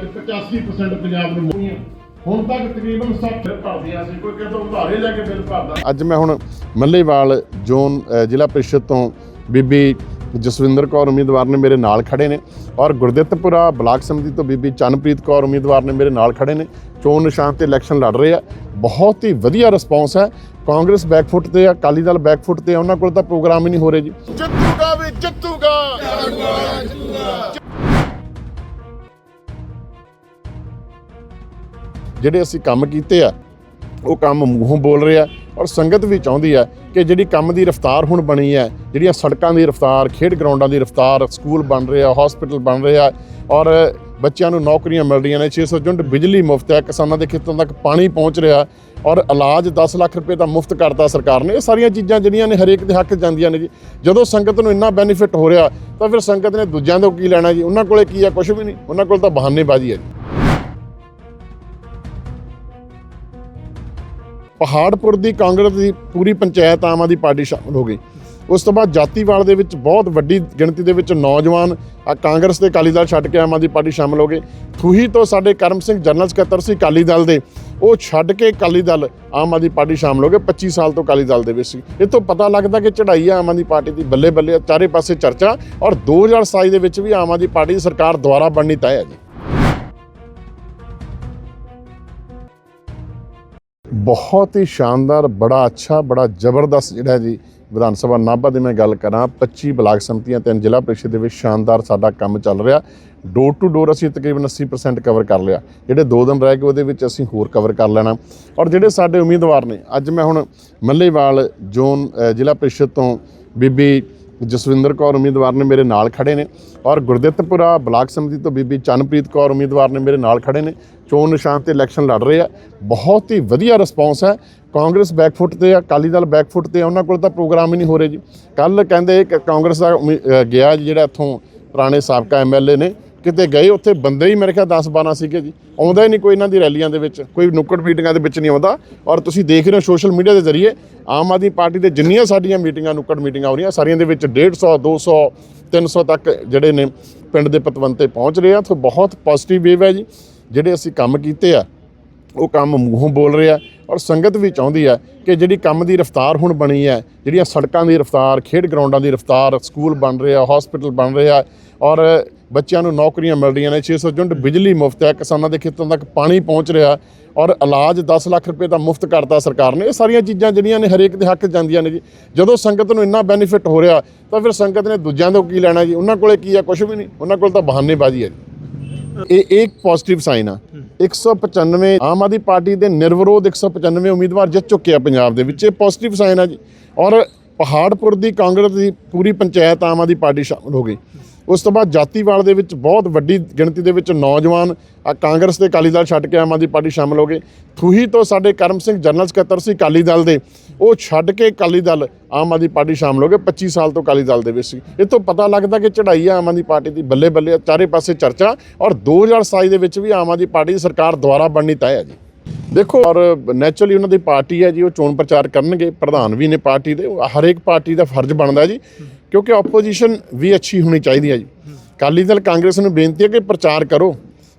85% ਪੰਜਾਬ ਨੂੰ ਮੋਹੀਆਂ ਹੁਣ ਤੱਕ ਤਕਰੀਬਨ 60 ਭਰਦੀਆਂ ਸੀ ਕੋਈ ਕਿਤੋਂ ਉਧਾਰੇ ਲੈ ਕੇ ਬਿੱਲ ਭਰਦਾ। ਅੱਜ ਮੈਂ ਹੁਣ ਮੱਲੇਵਾਲ ਜ਼ੋਨ ਜ਼ਿਲ੍ਹਾ ਪ੍ਰੀਸ਼ਦ ਤੋਂ ਬੀਬੀ ਜਸਵਿੰਦਰ ਕੌਰ ਉਮੀਦਵਾਰ ਨੇ ਮੇਰੇ ਨਾਲ ਖੜੇ ਨੇ ਔਰ ਗੁਰਦਿੱਤਪੁਰਾ ਬਲਾਕ ਸਮਿਤੀ ਤੋਂ ਬੀਬੀ ਚੰਨਪ੍ਰੀਤ ਕੌਰ ਉਮੀਦਵਾਰ ਨੇ ਮੇਰੇ ਨਾਲ ਖੜੇ ਨੇ। ਚੋਣ ਨਿਸ਼ਾਨ ਤੇ ਇਲੈਕਸ਼ਨ ਲੜ ਰਹੇ ਆ। ਬਹੁਤ ਹੀ ਵਧੀਆ ਰਿਸਪੌਂਸ ਹੈ। ਕਾਂਗਰਸ ਬੈਕਫੁੱਟ ਤੇ ਆ ਅਕਾਲੀ ਦਲ ਬੈਕਫੁੱਟ ਤੇ ਆ ਉਹਨਾਂ ਕੋਲ ਤਾਂ ਪ੍ਰੋਗਰਾਮ ਹੀ ਨਹੀਂ ਹੋ ਰਹੇ ਜੀ। ਜਿੱਤੂਗਾ ਵੀ ਜਿੱਤੂਗਾ। ਜਿਹੜੇ ਅਸੀਂ ਕੰਮ ਕੀਤੇ ਆ, ਉਹ ਕੰਮ ਮੂੰਹੋਂ ਬੋਲ ਰਿਹਾ ਔਰ ਸੰਗਤ ਵੀ ਚਾਹੁੰਦੀ ਹੈ ਕਿ ਜਿਹੜੀ ਕੰਮ ਦੀ ਰਫ਼ਤਾਰ ਹੁਣ ਬਣੀ ਹੈ ਜਿਹੜੀਆਂ ਸੜਕਾਂ ਦੀ ਰਫ਼ਤਾਰ, ਖੇਡ ਗਰਾਊਂਡਾਂ ਦੀ ਰਫ਼ਤਾਰ, ਸਕੂਲ ਬਣ ਰਿਹਾ ਹਸਪੀਟਲ ਬਣ ਰਿਹਾ ਔਰ ਬੱਚਿਆਂ ਨੂੰ ਨੌਕਰੀਆਂ ਮਿਲ ਰਹੀਆਂ ਨੇ 600 ਯੂਨਿਟ ਬਿਜਲੀ ਮੁਫਤ ਹੈ ਕਿਸਾਨਾਂ ਦੇ ਖੇਤਾਂ ਤੱਕ ਪਾਣੀ ਪਹੁੰਚ ਰਿਹਾ ਔਰ ਇਲਾਜ 10 ਲੱਖ ਰੁਪਏ ਦਾ ਮੁਫਤ ਕਰਤਾ ਸਰਕਾਰ ਨੇ। ਇਹ ਸਾਰੀਆਂ ਚੀਜ਼ਾਂ ਜਿਹੜੀਆਂ ਨੇ, ਹਰੇਕ ਦੇ ਹੱਕ ਜਾਂਦੀਆਂ ਨੇ ਜੀ। ਜਦੋਂ ਸੰਗਤ ਨੂੰ ਇੰਨਾ ਬੈਨੀਫਿਟ ਹੋ ਰਿਹਾ, ਤਾਂ ਫਿਰ ਸੰਗਤ ਨੇ ਦੂਜਿਆਂ ਤੋਂ ਕੀ ਲੈਣਾ ਜੀ? ਉਹਨਾਂ ਕੋਲੇ ਕੀ ਹੈ ਕੁਝ ਵੀ ਨਹੀਂ। ਉਹਨਾਂ ਕੋਲ ਤਾਂ ਬਹਾਨੇਬਾਜ਼ੀ ਹੈ ਜੀ। ਪਹਾੜਪੁਰ ਦੀ ਕਾਂਗਰਸ ਦੀ ਪੂਰੀ ਪੰਚਾਇਤ ਆਮ ਆਦਮੀ ਪਾਰਟੀ ਸ਼ਾਮਲ ਹੋ ਗਈ। ਉਸ ਤੋਂ ਬਾਅਦ ਜਾਤੀਵਾਲ ਦੇ ਵਿੱਚ ਬਹੁਤ ਵੱਡੀ ਗਿਣਤੀ ਦੇ ਵਿੱਚ ਨੌਜਵਾਨ ਆ ਕਾਂਗਰਸ ਤੇ ਅਕਾਲੀ ਦਲ ਛੱਡ ਕੇ ਆਮ ਆਦਮੀ ਪਾਰਟੀ ਸ਼ਾਮਲ ਹੋ ਗਏ। ਖੂਹੀ ਤੋਂ ਸਾਡੇ ਕਰਮ ਸਿੰਘ ਜਨਰਲ ਸਕੱਤਰ ਸੀ ਅਕਾਲੀ ਦਲ ਦੇ, ਉਹ ਛੱਡ ਕੇ ਅਕਾਲੀ ਦਲ ਆਮ ਆਦਮੀ ਪਾਰਟੀ ਸ਼ਾਮਲ ਹੋ ਗਏ 25 ਸਾਲ ਤੋਂ ਅਕਾਲੀ ਦਲ ਦੇ ਵਿੱਚ ਸੀ। ਇਹ ਤੋਂ ਪਤਾ ਲੱਗਦਾ ਕਿ ਚੜ੍ਹਾਈ ਆਮ ਆਦਮੀ ਪਾਰਟੀ ਦੀ ਬੱਲੇ ਬੱਲੇ ਚਾਰੇ ਪਾਸੇ ਚਰਚਾ ਔਰ 2027 ਦੇ ਵਿੱਚ ਵੀ ਆਮ ਆਦਮੀ ਪਾਰਟੀ ਦੀ ਸਰਕਾਰ ਦੁਆਰਾ ਬਣਨੀ ਤੈਅ ਹੈ ਜੀ। ਬਹੁਤ ਹੀ ਸ਼ਾਨਦਾਰ, ਬੜਾ ਅੱਛਾ, ਬੜਾ ਜ਼ਬਰਦਸਤ ਜਿਹੜਾ ਜੀ ਵਿਧਾਨ ਸਭਾ ਨਾਭਾ ਦੀ ਮੈਂ ਗੱਲ ਕਰਾਂ 25 ਬਲਾਕ ਸੰਮਤੀਆਂ, ਤਿੰਨ ਜ਼ਿਲ੍ਹਾ ਪ੍ਰੀਸ਼ਦ ਦੇ ਵਿੱਚ ਸ਼ਾਨਦਾਰ ਸਾਡਾ ਕੰਮ ਚੱਲ ਰਿਹਾ। ਡੋਰ ਟੂ ਡੋਰ ਅਸੀਂ ਤਕਰੀਬਨ 80% ਕਵਰ ਕਰ ਲਿਆ। ਜਿਹੜੇ ਦੋ ਦਿਨ ਰਹਿ ਗਏ ਉਹਦੇ ਵਿੱਚ ਅਸੀਂ ਹੋਰ ਕਵਰ ਕਰ ਲੈਣਾ। ਔਰ ਜਿਹੜੇ ਸਾਡੇ ਉਮੀਦਵਾਰ ਨੇ, ਅੱਜ ਮੈਂ ਹੁਣ ਮੱਲੇਵਾਲ, ਜ਼ੋਨ ਜ਼ਿਲ੍ਹਾ ਪ੍ਰੀਸ਼ਦ ਤੋਂ ਬੀਬੀ ਜਸਵਿੰਦਰ ਕੌਰ ਉਮੀਦਵਾਰ ਨੇ ਮੇਰੇ ਨਾਲ ਖੜੇ ਨੇ ਔਰ ਗੁਰਦਿੱਤਪੁਰਾ ਬਲਾਕ ਸਮਿਤੀ ਤੋਂ ਬੀਬੀ ਚੰਨਪ੍ਰੀਤ ਕੌਰ ਉਮੀਦਵਾਰ ਨੇ ਮੇਰੇ ਨਾਲ ਖੜੇ ਨੇ। ਚੋਣ ਨਿਸ਼ਾਨ ਤੇ ਇਲੈਕਸ਼ਨ ਲੜ ਰਹੇ ਆ। ਬਹੁਤ ਹੀ ਵਧੀਆ ਰਿਸਪੌਂਸ ਹੈ। ਕਾਂਗਰਸ ਬੈਕਫੁੱਟ ਤੇ ਆ, ਅਕਾਲੀ ਦਲ ਬੈਕਫੁੱਟ ਤੇ ਆ, ਉਹਨਾਂ ਕੋਲ ਤਾਂ ਪ੍ਰੋਗਰਾਮ ਹੀ ਨਹੀਂ ਹੋ ਰਹੇ ਜੀ। ਕੱਲ ਕਹਿੰਦੇ ਕਿ ਕਾਂਗਰਸ ਦਾ ਉਮੀ- ਗਿਆ ਜੀ ਜਿਹੜਾ ਇੱਥੋਂ ਪੁਰਾਣੇ ਸਾਬਕਾ ਐਮਐਲਏ ਨੇ। ਕਿਤੇ ਗਏ ਉੱਥੇ, ਬੰਦੇ ਹੀ ਮੇਰੇ ਖਿਆਲ 10 12 ਸੀਗੇ ਜੀ। ਆਉਂਦਾ ਹੀ ਨਹੀਂ ਕੋਈ ਇਹਨਾਂ ਦੀ ਰੈਲੀਆਂ ਦੇ ਵਿੱਚ, ਕੋਈ ਨੁੱਕੜ ਮੀਟਿੰਗਾਂ ਦੇ ਵਿੱਚ ਨਹੀਂ ਆਉਂਦਾ। ਔਰ ਤੁਸੀਂ ਦੇਖ ਰਹੇ ਹੋ ਸੋਸ਼ਲ ਮੀਡੀਆ ਦੇ ਜ਼ਰੀਏ, ਆਮ ਆਦਮੀ ਪਾਰਟੀ ਦੇ ਜਿੰਨੀਆਂ ਸਾਡੀਆਂ ਮੀਟਿੰਗਾਂ, ਨੁੱਕੜ ਮੀਟਿੰਗਾਂ ਹੋ ਰਹੀਆਂ, ਸਾਰੀਆਂ ਦੇ ਵਿੱਚ 150 200 300 ਤੱਕ ਜਿਹੜੇ ਨੇ ਪਿੰਡ ਦੇ ਪਤਵੰਤੇ ਪਹੁੰਚ ਰਹੇ ਆ। ਸੋ ਬਹੁਤ ਪੋਜ਼ਿਟਿਵ ਵੇਵ ਹੈ ਜੀ। ਜਿਹੜੇ ਅਸੀਂ ਕੰਮ ਕੀਤੇ ਆ, ਉਹ ਕੰਮ ਮੂੰਹੋਂ ਬੋਲ ਰਿਹਾ ਔਰ ਸੰਗਤ ਵੀ ਚਾਹੁੰਦੀ ਹੈ ਕਿ ਜਿਹੜੀ ਕੰਮ ਦੀ ਰਫ਼ਤਾਰ ਹੁਣ ਬਣੀ ਹੈ ਜਿਹੜੀਆਂ ਸੜਕਾਂ ਦੀ ਰਫ਼ਤਾਰ, ਖੇਡ ਗਰਾਊਂਡਾਂ ਦੀ ਰਫ਼ਤਾਰ, ਸਕੂਲ ਬਣ ਰਿਹਾ ਹਸਪੀਟਲ ਬਣ ਰਿਹਾ ਔਰ ਬੱਚਿਆਂ ਨੂੰ ਨੌਕਰੀਆਂ ਮਿਲ ਰਹੀਆਂ ਨੇ। 600 ਯੂਨਿਟ ਬਿਜਲੀ ਮੁਫਤ ਹੈ। ਕਿਸਾਨਾਂ ਦੇ ਖੇਤਾਂ ਤੱਕ ਪਾਣੀ ਪਹੁੰਚ ਰਿਹਾ ਔਰ ਇਲਾਜ 10 ਲੱਖ ਰੁਪਏ ਦਾ ਮੁਫਤ ਕਰਤਾ ਸਰਕਾਰ ਨੇ। ਇਹ ਸਾਰੀਆਂ ਚੀਜ਼ਾਂ ਜਿਹੜੀਆਂ ਨੇ ਹਰੇਕ ਦੇ ਹੱਕ 'ਚ ਜਾਂਦੀਆਂ ਨੇ ਜੀ। ਜਦੋਂ ਸੰਗਤ ਨੂੰ ਇੰਨਾ ਬੈਨੀਫਿਟ ਹੋ ਰਿਹਾ, ਤਾਂ ਫਿਰ ਸੰਗਤ ਨੇ ਦੂਜਿਆਂ ਤੋਂ ਕੀ ਲੈਣਾ ਜੀ? ਉਹਨਾਂ ਕੋਲੇ ਕੀ ਆ? ਕੁਝ ਵੀ ਨਹੀਂ। ਉਹਨਾਂ ਕੋਲ ਤਾਂ ਬਹਾਨੇਬਾਜ਼ੀ ਹੈ ਜੀ। ਇਹ ਇੱਕ ਪੋਜ਼ਿਟਿਵ ਸਾਈਨ ਆ। 195 ਆਮ ਆਦਮੀ ਪਾਰਟੀ ਦੇ ਨਿਰਵਿਰੋਧ 195 ਉਮੀਦਵਾਰ ਜਿੱਤ ਚੁੱਕੇ ਆ ਪੰਜਾਬ ਦੇ ਵਿੱਚ। ਇਹ ਪੋਜ਼ਿਟਿਵ ਸਾਈਨ ਆ ਜੀ। ਔਰ ਪਹਾੜਪੁਰ ਦੀ ਕਾਂਗਰਸ ਦੀ ਪੂਰੀ ਪੰਚਾਇਤ ਆਮ ਆਦਮੀ ਪਾਰਟੀ ਸ਼ਾਮਲ ਹੋ ਗਈ। ਉਸ ਤੋਂ ਬਾਅਦ ਜਾਤੀਵਾਲ ਦੇ ਵਿੱਚ ਬਹੁਤ ਵੱਡੀ ਗਿਣਤੀ ਦੇ ਵਿੱਚ ਨੌਜਵਾਨ ਕਾਂਗਰਸ ਤੇ ਅਕਾਲੀ ਦਲ ਛੱਡ ਕੇ ਆਮ ਆਦਮੀ ਪਾਰਟੀ ਸ਼ਾਮਲ ਹੋ ਗਏ। ਥੂਹੀ ਤੋਂ ਸਾਡੇ ਕਰਮ ਸਿੰਘ ਜਨਰਲ ਸਕੱਤਰ ਸੀ ਅਕਾਲੀ ਦਲ ਦੇ। ਉਹ ਛੱਡ ਕੇ ਅਕਾਲੀ ਦਲ ਆਮ ਆਦਮੀ ਪਾਰਟੀ ਸ਼ਾਮਲ ਹੋ ਗਏ 25 ਸਾਲ ਤੋਂ ਅਕਾਲੀ ਦਲ ਦੇ ਵਿੱਚ ਸੀ। ਇਹ ਤੋਂ ਪਤਾ ਲੱਗਦਾ ਕਿ ਚੜ੍ਹਾਈ ਆਮ ਆਦਮੀ ਪਾਰਟੀ ਦੀ ਬੱਲੇ ਬੱਲੇ ਚਾਰੇ ਪਾਸੇ ਚਰਚਾ ਔਰ 2027 ਦੇ ਵਿੱਚ ਵੀ ਆਮ ਆਦਮੀ ਪਾਰਟੀ ਦੀ ਸਰਕਾਰ ਦੁਆਰਾ ਬਣਨੀ ਤੈਅ ਹੈ ਜੀ। ਦੇਖੋ, ਔਰ ਨੈਚੁਰਲੀ ਉਹਨਾਂ ਦੀ ਪਾਰਟੀ ਹੈ ਜੀ, ਉਹ ਚੋਣ ਪ੍ਰਚਾਰ ਕਰਨਗੇ, ਪ੍ਰਧਾਨ ਵੀ ਨੇ ਪਾਰਟੀ ਦੇ ਹਰੇਕ ਪਾਰਟੀ ਦਾ ਫਰਜ਼ ਬਣਦਾ ਜੀ। ਕਿਉਂਕਿ ਆਪੋਜੀਸ਼ਨ ਵੀ ਅੱਛੀ ਹੋਣੀ ਚਾਹੀਦੀ ਹੈ ਜੀ। ਅਕਾਲੀ ਦਲ, ਕਾਂਗਰਸ ਨੂੰ ਬੇਨਤੀ ਹੈ ਕਿ ਪ੍ਰਚਾਰ ਕਰੋ।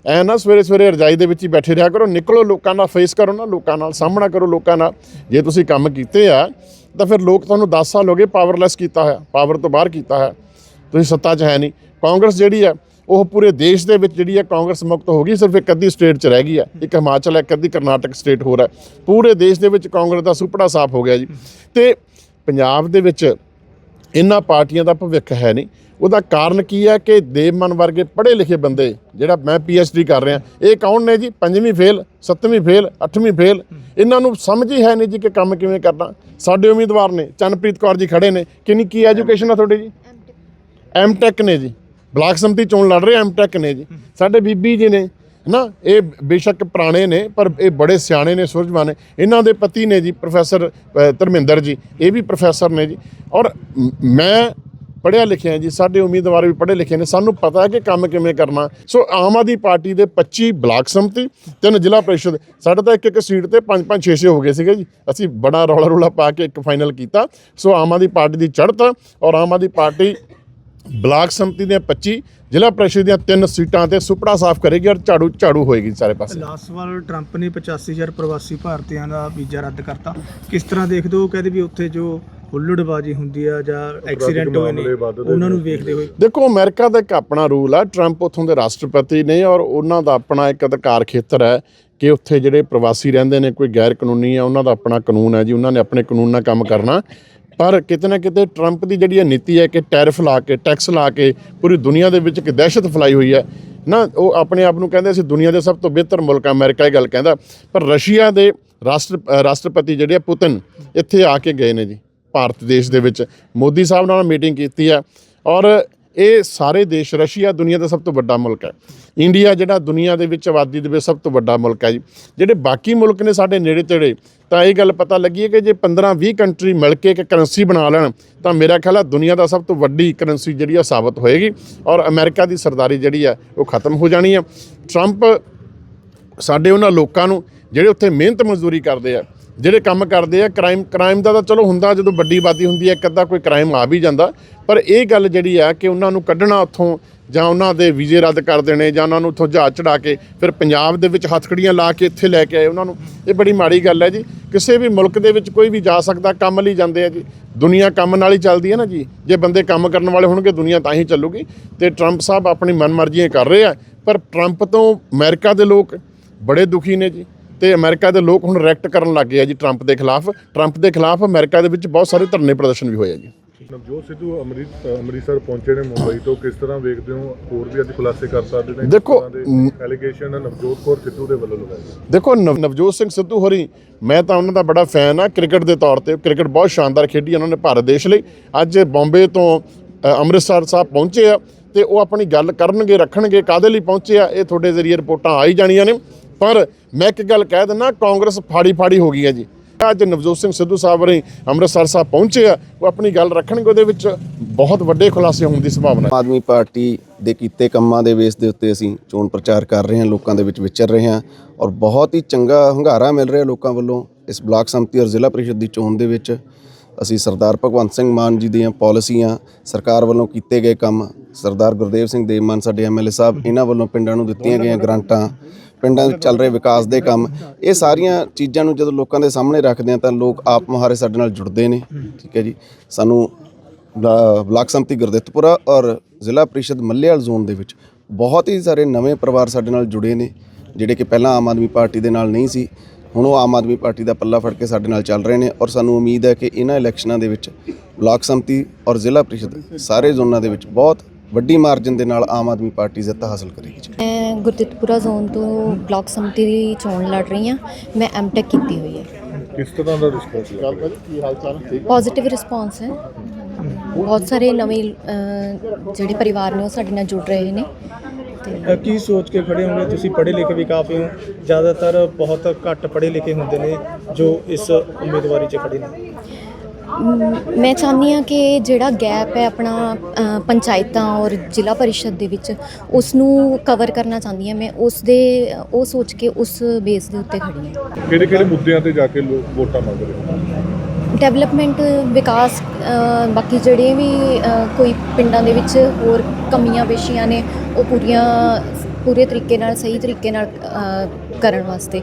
ਐ ਨਾ ਸਵੇਰੇ ਸਵੇਰੇ ਰਜਾਈ ਦੇ ਵਿੱਚ ਹੀ ਬੈਠੇ ਰਿਹਾ ਕਰੋ। ਨਿਕਲੋ ਲੋਕਾਂ ਨਾਲ ਫੇਸ ਕਰੋ ਨਾ, ਲੋਕਾਂ ਨਾਲ, ਸਾਹਮਣਾ ਕਰੋ ਲੋਕਾਂ ਨਾਲ। ਜੇ ਤੁਸੀਂ ਕੰਮ ਕੀਤੇ ਆ, ਤਾਂ ਫਿਰ ਲੋਕ ਤੁਹਾਨੂੰ 10 ਸਾਲ ਹੋ ਗਏ ਪਾਵਰਲੈਸ ਕੀਤਾ ਹੋਇਆ ਪਾਵਰ ਤੋਂ ਬਾਹਰ ਕੀਤਾ ਹੈ ਤੁਸੀਂ ਸੱਤਾ 'ਚ ਹੈ ਨਹੀਂ। ਕਾਂਗਰਸ ਜਿਹੜੀ ਹੈ ਉਹ ਪੂਰੇ ਦੇਸ਼ ਦੇ ਵਿੱਚ ਜਿਹੜੀ ਹੈ ਕਾਂਗਰਸ ਮੁਕਤ ਹੋ ਗਈ, ਸਿਰਫ ਇੱਕ ਅੱਧੀ ਸਟੇਟ 'ਚ ਰਹਿ ਗਈ ਹੈ ਇੱਕ ਹਿਮਾਚਲ ਹੈ ਇੱਕ ਅੱਧੀ ਕਰਨਾਟਕ ਸਟੇਟ ਹੋਰ ਹੈ ਪੂਰੇ ਦੇਸ਼ ਦੇ ਵਿੱਚ ਕਾਂਗਰਸ ਦਾ ਸੁਪੜਾ ਸਾਫ਼ ਹੋ ਗਿਆ ਜੀ। ਤੇ ਪੰਜਾਬ ਦੇ ਵਿੱਚ ਇਹਨਾਂ ਪਾਰਟੀਆਂ ਦਾ ਭਵਿੱਖ ਹੈ ਨਹੀਂ। ਉਹਦਾ ਕਾਰਨ ਕੀ ਹੈ ਕਿ ਦੇਵਮਨ ਵਰਗੇ ਪੜ੍ਹੇ ਲਿਖੇ ਬੰਦੇ ਜਿਹੜਾ ਮੈਂ ਡੀ ਕਰ ਰਿਹਾ ਇਹ ਕੌਣ ਨੇ ਜੀ? ਪੰਜਵੀਂ ਫੇਲ ਸੱਤਵੀਂ ਫੇਲ ਅੱਠਵੀਂ ਫੇਲ ਇਹਨਾਂ ਨੂੰ ਸਮਝ ਹੀ ਹੈ ਨਹੀਂ ਜੀ ਕਿ ਕੰਮ ਕਿਵੇਂ ਕਰਨਾ। ਸਾਡੇ ਉਮੀਦਵਾਰ ਨੇ ਚੰਨਪ੍ਰੀਤ ਕੌਰ ਜੀ ਖੜੇ ਨੇ। ਕਿੰਨੀ ਕੀ ਐਜੂਕੇਸ਼ਨ ਆ ਤੁਹਾਡੀ ਜੀ? ਐਮਟੈਕ ਨੇ ਜੀ। ਬਲਾਕ ਸੰਮਤੀ ਚੋਣ ਲੜ ਰਹੇ ਐਮਟੈਕ ਨੇ ਜੀ। ਸਾਡੇ ਬੀਬੀ ਜੀ ਨੇ ਨਾ, ਇਹ ਬੇਸ਼ੱਕ ਪੁਰਾਣੇ ਨੇ, ਪਰ ਇਹ ਬੜੇ ਸਿਆਣੇ ਨੇ ਸੁਰਜਵਾਨ ਨੇ। ਇਹਨਾਂ ਦੇ ਪਤੀ ਨੇ ਜੀ, ਪ੍ਰੋਫੈਸਰ ਧਰਮਿੰਦਰ ਜੀ, ਇਹ ਵੀ ਪ੍ਰੋਫੈਸਰ ਨੇ ਜੀ। ਔਰ ਮੈਂ ਪੜ੍ਹਿਆ ਲਿਖਿਆ ਜੀ, ਸਾਡੇ ਉਮੀਦਵਾਰ ਵੀ ਪੜ੍ਹੇ ਲਿਖੇ ਨੇ, ਸਾਨੂੰ ਪਤਾ ਹੈ ਕਿ ਕੰਮ ਕਿਵੇਂ ਕਰਨਾ। ਸੋ, ਆਮ ਆਦਮੀ ਪਾਰਟੀ ਦੇ 25 ਬਲਾਕ ਸੰਮਤੀ, ਤਿੰਨ ਜ਼ਿਲ੍ਹਾ ਪਰਿਸ਼ਦ, ਸਾਡੇ ਤਾਂ ਇੱਕ ਇੱਕ ਸੀਟ ਤੇ 5 5 6 6 ਹੋ ਗਏ ਸੀਗੇ ਜੀ। ਅਸੀਂ ਬੜਾ ਰੌਲਾ ਰੌਲਾ ਪਾ ਕੇ ਇੱਕ ਫਾਈਨਲ ਕੀਤਾ। ਸੋ, ਆਮ ਆਦਮੀ ਪਾਰਟੀ ਦੀ ਚੜ੍ਹਤ, ਔਰ ਆਮ ਆਦਮੀ ਪਾਰਟੀ ਬਲਾਕ ਸੰਮਤੀ ਦੀਆਂ 25 ਜ਼ਿਲ੍ਹਾ ਪ੍ਰੀਸ਼ਦ ਦੀਆਂ ਤਿੰਨ ਸੀਟਾਂ ਤੇ ਸੁਪੜਾ ਸਾਫ਼ ਕਰੇਗੀ ਔਰ ਝਾੜੂ ਝਾੜੂ ਹੋਏਗੀ ਸਾਰੇ ਪਾਸੇ। ਲਾਸਟ ਵਾਰ ਟਰੰਪ ਨੇ 85000 ਪ੍ਰਵਾਸੀ ਭਾਰਤੀਆਂ ਦਾ ਵੀਜ਼ਾ ਰੱਦ ਕਰਤਾ। ਕਿਸ ਤਰ੍ਹਾਂ ਦੇਖਦੇ ਹੋ ਕਹਿੰਦੇ ਵੀ ਉੱਥੇ ਜੋ ਹੁੱਲੜਬਾਜੀ ਹੁੰਦੀ ਆ ਜਾਂ ਐਕਸੀਡੈਂਟ ਹੋਏ ਨੇ ਉਹਨਾਂ ਨੂੰ। ਵੇਖਦੇ ਹੋਏ। ਦੇਖੋ ਅਮਰੀਕਾ ਦਾ ਇੱਕ ਆਪਣਾ ਰੂਲ ਆ ਟਰੰਪ ਉੱਥੋਂ ਦੇ ਰਾਸ਼ਟਰਪਤੀ ਨੇ ਔਰ ਉਹਨਾਂ ਦਾ ਆਪਣਾ ਇੱਕ ਅਧਿਕਾਰ ਖੇਤਰ ਹੈ ਕਿ ਉੱਥੇ ਜਿਹੜੇ ਪ੍ਰਵਾਸੀ ਰਹਿੰਦੇ ਨੇ ਕੋਈ ਗੈਰ ਕਾਨੂੰਨੀ ਆ ਉਹਨਾਂ ਦਾ ਆਪਣਾ ਕਾਨੂੰਨ ਹੈ ਜੀ ਉਹਨਾਂ ਨੇ ਆਪਣੇ ਕਾਨੂੰਨ ਨਾਲ ਕੰਮ ਕਰਨਾ। ਪਰ ਕਿਤੇ ਨਾ ਕਿਤੇ ਟਰੰਪ ਦੀ ਜਿਹੜੀ ਇਹ ਨੀਤੀ ਹੈ ਕਿ ਟੈਰਿਫ ਲਾ ਕੇ ਟੈਕਸ ਲਾ ਕੇ ਪੂਰੀ ਦੁਨੀਆ ਦੇ ਵਿੱਚ ਇੱਕ ਦਹਿਸ਼ਤ ਫੈਲਾਈ ਹੋਈ ਹੈ। ਨਾ, ਉਹ ਆਪਣੇ ਆਪ ਨੂੰ ਕਹਿੰਦੇ ਅਸੀਂ ਦੁਨੀਆ ਦੇ ਸਭ ਤੋਂ ਬਿਹਤਰ ਮੁਲਕ ਆ, ਅਮਰੀਕਾ ਇਹ ਗੱਲ ਕਹਿੰਦਾ। ਪਰ ਰਸ਼ੀਆ ਦੇ ਰਾਸ਼ਟਰ ਰਾਸ਼ਟਰਪਤੀ ਜਿਹੜੇ ਆ ਪੁਤਨ ਇੱਥੇ ਆ ਕੇ ਗਏ ਨੇ ਜੀ, ਭਾਰਤ ਦੇਸ਼ ਦੇ ਵਿੱਚ। ਮੋਦੀ ਸਾਹਿਬ ਨਾਲ ਮੀਟਿੰਗ ਕੀਤੀ ਆ ਔਰ ਇਹ ਸਾਰੇ ਦੇਸ਼, ਰਸ਼ੀਆ ਦੁਨੀਆ ਦਾ ਸਭ ਤੋਂ ਵੱਡਾ ਮੁਲਕ ਹੈ। ਇੰਡੀਆ ਜਿਹੜਾ ਦੁਨੀਆ ਦੇ ਵਿੱਚ ਆਬਾਦੀ ਦੇ ਵਿੱਚ ਸਭ ਤੋਂ ਵੱਡਾ ਮੁਲਕ ਹੈ ਜੀ। ਜਿਹੜੇ ਬਾਕੀ ਮੁਲਕ ਨੇ ਸਾਡੇ ਨੇੜੇ ਤੇੜੇ, ਤਾਂ ਇਹ ਗੱਲ ਪਤਾ ਲੱਗੀ ਹੈ ਕਿ ਜੇ 15 20 ਕੰਟਰੀ ਮਿਲ ਕੇ ਇੱਕ ਕਰੰਸੀ ਬਣਾ ਲੈਣ, ਤਾਂ ਮੇਰਾ ਖਿਆਲ ਹੈ ਦੁਨੀਆ ਦਾ ਸਭ ਤੋਂ ਵੱਡੀ ਕਰੰਸੀ ਜਿਹੜੀ ਆ ਸਾਬਤ ਹੋਏਗੀ ਔਰ ਅਮਰੀਕਾ ਦੀ ਸਰਦਾਰੀ ਜਿਹੜੀ ਆ ਉਹ ਖਤਮ ਹੋ ਜਾਣੀ ਆ। ਟਰੰਪ ਸਾਡੇ ਉਹਨਾਂ ਲੋਕਾਂ ਨੂੰ ਜਿਹੜੇ ਉੱਥੇ ਮਿਹਨਤ ਮਜ਼ਦੂਰੀ ਕਰਦੇ ਆ, ਜਿਹੜੇ ਕੰਮ ਕਰਦੇ ਆ ਕ੍ਰਾਈਮ ਕ੍ਰਾਈਮ ਦਾ ਤਾਂ ਚਲੋ ਹੁੰਦਾ ਜਦੋਂ ਵੱਡੀ ਆਬਾਦੀ ਹੁੰਦੀ ਹੈ, ਇੱਕ ਅੱਧਾ ਕੋਈ ਕ੍ਰਾਈਮ ਆ ਵੀ ਜਾਂਦਾ ਪਰ ਇਹ ਗੱਲ ਜਿਹੜੀ ਆ ਕਿ ਉਹਨਾਂ ਨੂੰ ਕੱਢਣਾ ਉੱਥੋਂ ਜਾਂ ਉਹਨਾਂ ਦੇ ਵੀਜ਼ੇ ਰੱਦ ਕਰ ਦੇਣੇ ਜਾਂ ਉਹਨਾਂ ਨੂੰ ਉੱਥੋਂ ਜਹਾਜ਼ ਚੜਾ ਕੇ ਫਿਰ ਪੰਜਾਬ ਦੇ ਵਿੱਚ ਹੱਥਕੜੀਆਂ ਲਾ ਕੇ ਇੱਥੇ ਲੈ ਕੇ ਆਏ ਉਹਨਾਂ ਨੂੰ, ਇਹ ਬੜੀ ਮਾੜੀ ਗੱਲ ਹੈ ਜੀ। ਕਿਸੇ ਵੀ ਮੁਲਕ ਦੇ ਵਿੱਚ ਕੋਈ ਵੀ ਜਾ ਸਕਦਾ, ਕੰਮ ਲਈ ਜਾਂਦੇ ਆ ਜੀ। ਦੁਨੀਆ ਕੰਮ ਨਾਲ ਹੀ ਚੱਲਦੀ ਹੈ ਨਾ ਜੀ। ਜੇ ਬੰਦੇ ਕੰਮ ਕਰਨ ਵਾਲੇ ਹੋਣਗੇ, ਦੁਨੀਆ ਤਾਂ ਹੀ ਚੱਲੂਗੀ। ਤੇ ਟਰੰਪ ਸਾਹਿਬ ਆਪਣੀ ਮਨਮਰਜ਼ੀਆਂ ਕਰ ਰਹੇ ਆ। ਪਰ ਟਰੰਪ ਤੋਂ ਅਮਰੀਕਾ ਦੇ ਲੋਕ ਬੜੇ ਦੁਖੀ ਨੇ ਜੀ। ਤੇ ਅਮਰੀਕਾ ਦੇ ਲੋਕ ਹੁਣ ਰੈਕਟ ਕਰਨ ਲੱਗ ਗਏ ਆ ਜੀ ਟਰੰਪ ਦੇ ਖਿਲਾਫ। ਟਰੰਪ ਦੇ ਖਿਲਾਫ ਅਮਰੀਕਾ ਦੇ ਵਿੱਚ ਬਹੁਤ ਸਾਰੇ ਧਰਨੇ ਪ੍ਰਦਰਸ਼ਨ ਵੀ ਹੋਏ ਆ ਜੀ। ਨਵਜੋਤ ਸਿੱਧੂ ਅੰਮ੍ਰਿਤ ਅੰਮ੍ਰਿਤਸਰ ਪਹੁੰਚੇ ਨੇ ਮੁੰਬਈ ਤੋਂ ਕਿਸ ਤਰ੍ਹਾਂ ਵੇਖਦੇ ਹੋ? ਹੋਰ ਵੀ ਅੱਜ ਖੁਲਾਸੇ ਕਰ ਸਕਦੇ ਨੇ? ਦੇਖੋ, ਐਲੀਗੇਸ਼ਨ ਨਵਜੋਤ ਕੌਰ ਸਿੱਧੂ ਦੇ ਵੱਲੋਂ ਲਗਾਏ ਗਏ। ਦੇਖੋ ਨਵ- ਨਵਜੋਤ ਸਿੰਘ ਸਿੱਧੂ ਹੋਰੀ ਮੈਂ ਤਾਂ ਉਹਨਾਂ ਦਾ ਬੜਾ ਫੈਨ ਆ ਕ੍ਰਿਕਟ ਦੇ ਤੌਰ ਤੇ। ਕ੍ਰਿਕਟ ਬਹੁਤ ਸ਼ਾਨਦਾਰ ਖੇਡੀ ਉਹਨਾਂ ਨੇ ਭਾਰਤ ਦੇਸ਼ ਲਈ। ਅੱਜ ਬੰਬੇ ਤੋਂ ਅੰਮ੍ਰਿਤਸਰ ਸਾਹਿਬ ਪਹੁੰਚੇ ਆ ਤੇ ਉਹ ਆਪਣੀ ਗੱਲ ਕਰਨਗੇ ਰੱਖਣਗੇ ਕਾਦੇ ਲਈ ਪਹੁੰਚੇ ਆ ਇਹ ਤੁਹਾਡੇ ਜ਼ਰੀਏ ਰਿਪੋਰਟਾਂ ਆ ਹੀ ਜਾਣੀਆਂ ਨੇ। ਪਰ ਮੈਂ ਇੱਕ ਗੱਲ ਕਹਿ ਦਿੰਦਾ ਕਾਂਗਰਸ ਫਾੜੀ ਫਾੜੀ ਹੋ ਗਈ ਹੈ ਜੀ। ਅੱਜ ਨਵਜੋਤ ਸਿੰਘ ਸਿੱਧੂ ਸਾਹਿਬ ਰਹੇ ਅੰਮ੍ਰਿਤਸਰ ਸਾਹਿਬ ਪਹੁੰਚੇ ਆ, ਉਹ ਆਪਣੀ ਗੱਲ ਰੱਖਣਗੇ, ਉਹਦੇ ਵਿੱਚ ਬਹੁਤ ਵੱਡੇ ਖੁਲਾਸੇ ਹੋਣ ਦੀ ਸੰਭਾਵਨਾ ਹੈ। ਆਦਮੀ ਪਾਰਟੀ ਦੇ ਕੀਤੇ ਕੰਮਾਂ ਦੇ ਬੇਸ ਦੇ ਉੱਤੇ ਅਸੀਂ ਚੋਣ ਪ੍ਰਚਾਰ ਕਰ ਰਹੇ ਹਾਂ, ਲੋਕਾਂ ਦੇ ਵਿੱਚ ਵਿਚਰ ਰਹੇ ਹਾਂ ਔਰ ਬਹੁਤ ਹੀ ਚੰਗਾ ਹੁੰਗਾਰਾ ਮਿਲ ਰਿਹਾ ਲੋਕਾਂ ਵੱਲੋਂ ਇਸ ਬਲਾਕ ਸੰਮਤੀ ਔਰ ਜ਼ਿਲ੍ਹਾ ਪਰਿਸ਼ਦ ਦੀ ਚੋਣ ਦੇ ਵਿੱਚ। ਅਸੀਂ ਸਰਦਾਰ ਭਗਵੰਤ ਸਿੰਘ ਮਾਨ ਜੀ ਦੀਆਂ ਪਾਲਿਸੀਆਂ, ਸਰਕਾਰ ਵੱਲੋਂ ਕੀਤੇ ਗਏ ਕੰਮ, ਸਰਦਾਰ ਗੁਰਦੇਵ ਸਿੰਘ ਦੇਵਮਾਨ ਸਾਡੇ ਐਮਐਲਏ ਸਾਹਿਬ, ਇਹਨਾਂ ਵੱਲੋਂ ਪਿੰਡਾਂ ਨੂੰ ਦਿੱਤੀਆਂ ਗਈਆਂ ਗ੍ਰਾਂਟਾਂ ਪਿੰਡਾਂ ਵਿੱਚ ਚੱਲ ਰਹੇ ਵਿਕਾਸ ਦੇ ਕੰਮ, ਇਹ ਸਾਰੀਆਂ ਚੀਜ਼ਾਂ ਨੂੰ ਜਦੋਂ ਲੋਕਾਂ ਦੇ ਸਾਹਮਣੇ ਰੱਖਦੇ ਹਾਂ ਤਾਂ ਲੋਕ ਆਪ ਮੁਹਾਰੇ ਸਾਡੇ ਨਾਲ ਜੁੜਦੇ ਨੇ, ਠੀਕ ਹੈ ਜੀ। ਸਾਨੂੰ ਬਲਾ- ਬਲਾਕ ਸੰਮਤੀ ਗੁਰਦਿੱਤਪੁਰਾ ਔਰ ਜ਼ਿਲ੍ਹਾ ਪ੍ਰੀਸ਼ਦ ਮੱਲੇਵਾਲ ਜ਼ੋਨ ਦੇ ਵਿੱਚ ਬਹੁਤ ਹੀ ਸਾਰੇ ਨਵੇਂ ਪਰਿਵਾਰ ਸਾਡੇ ਨਾਲ ਜੁੜੇ ਨੇ, ਜਿਹੜੇ ਕਿ ਪਹਿਲਾਂ ਆਮ ਆਦਮੀ ਪਾਰਟੀ ਦੇ ਨਾਲ ਨਹੀਂ ਸੀ, ਹੁਣ ਉਹ ਆਮ ਆਦਮੀ ਪਾਰਟੀ ਦਾ ਪੱਲਾ ਫੜ ਕੇ ਸਾਡੇ ਨਾਲ ਚੱਲ ਰਹੇ ਨੇ ਔਰ ਸਾਨੂੰ ਉਮੀਦ ਹੈ ਕਿ ਇਹਨਾਂ ਇਲੈਕਸ਼ਨਾਂ ਦੇ ਵਿੱਚ ਬਲਾਕ ਸੰਮਤੀ ਔਰ ਜ਼ਿਲ੍ਹਾ ਪ੍ਰੀਸ਼ਦ ਸਾਰੇ ਜ਼ੋਨਾਂ ਦੇ ਵਿੱਚ ਬਹੁਤ ਵੱਡੀ ਮਾਰਜਨ ਦੇ ਨਾਲ ਆਮ ਆਦਮੀ ਪਾਰਟੀ ਜਿੱਤ ਹਾਸਲ ਕਰੇਗੀ ਜੀ। ਮੈਂ ਗੁਰਦਿੱਤਪੁਰਾ ਜ਼ੋਨ ਤੋਂ ਬਲਾਕ ਸੰਮਤੀ ਦੀ ਚੋਣ ਲੜ ਰਹੀ ਹਾਂ। ਮੈਂ ਐਮਟੈਕ ਕੀਤੀ ਹੋਈ ਹੈ। ਕਿਸ ਤਰ੍ਹਾਂ ਦਾ ਰਿਸਪੌਂਸ ਲੱਗਾ ਕੀ ਹਾਲ ਚਾਲ? ਠੀਕ ਪੋਜ਼ਿਟਿਵ ਰਿਸਪਾਂਸ ਹੈ। ਬਹੁਤ ਸਾਰੇ ਨਵੇਂ ਅਹ, ਜਿਹੜੇ ਪਰਿਵਾਰ ਨੇ ਉਹ ਸਾਡੇ ਨਾਲ ਜੁੜ ਰਹੇ ਨੇ। ਤੇ ਅ, ਕੀ ਸੋਚ ਕੇ ਖੜੇ ਹੋਗੇ? ਤੁਸੀਂ ਪੜ੍ਹੇ ਲਿਖੇ ਵੀ ਕਾਫੀ ਹੋ। ਜ਼ਿਆਦਾਤਰ ਬਹੁਤ ਘੱਟ ਪੜ੍ਹੇ ਲਿਖੇ ਹੁੰਦੇ ਨੇ ਜੋ ਇਸ ਉਮੀਦਵਾਰੀ 'ਚ ਖੜੇ ਨੇ। ਮ, ਚਾਹੁੰਦੀ ਹਾਂ ਕਿ ਜਿਹੜਾ ਗੈਪ ਹੈ ਆਪਣਾ ਪੰਚਾਇਤਾਂ ਔਰ ਜ਼ਿਲ੍ਹਾ ਪਰਿਸ਼ਦ ਦੇ ਵਿੱਚ ਉਸ ਨੂੰ ਕਵਰ ਕਰਨਾ ਚਾਹੁੰਦੀ ਹਾਂ ਮੈਂ। ਉਸ ਦੇ ਉਹ ਸੋਚ ਕੇ ਉਸ ਬੇਸ ਦੇ ਉੱਤੇ ਖੜੀ ਹਾਂ। ਕਿਹੜੇ ਕਿਹੜੇ ਮੁੱਦਿਆਂ ਤੇ ਜਾ ਕੇ ਲੋਕ ਵੋਟਾਂ ਮੰਗ ਰਹੇ ਡਿਵੈਲਪਮੈਂਟ ਵਿਕਾਸ ਬਾਕੀ ਜਿਹੜੇ ਵੀ ਕੋਈ ਪਿੰਡਾਂ ਦੇ ਵਿੱਚ ਹੋਰ ਕਮੀਆਂ ਪੇਸ਼ੀਆਂ ਨੇ ਉਹ ਪੂਰੀਆਂ ਪੂਰੇ ਤਰੀਕੇ ਨਾਲ ਸਹੀ ਤਰੀਕੇ ਨਾਲ ਕਰਨ ਵਾਸਤੇ।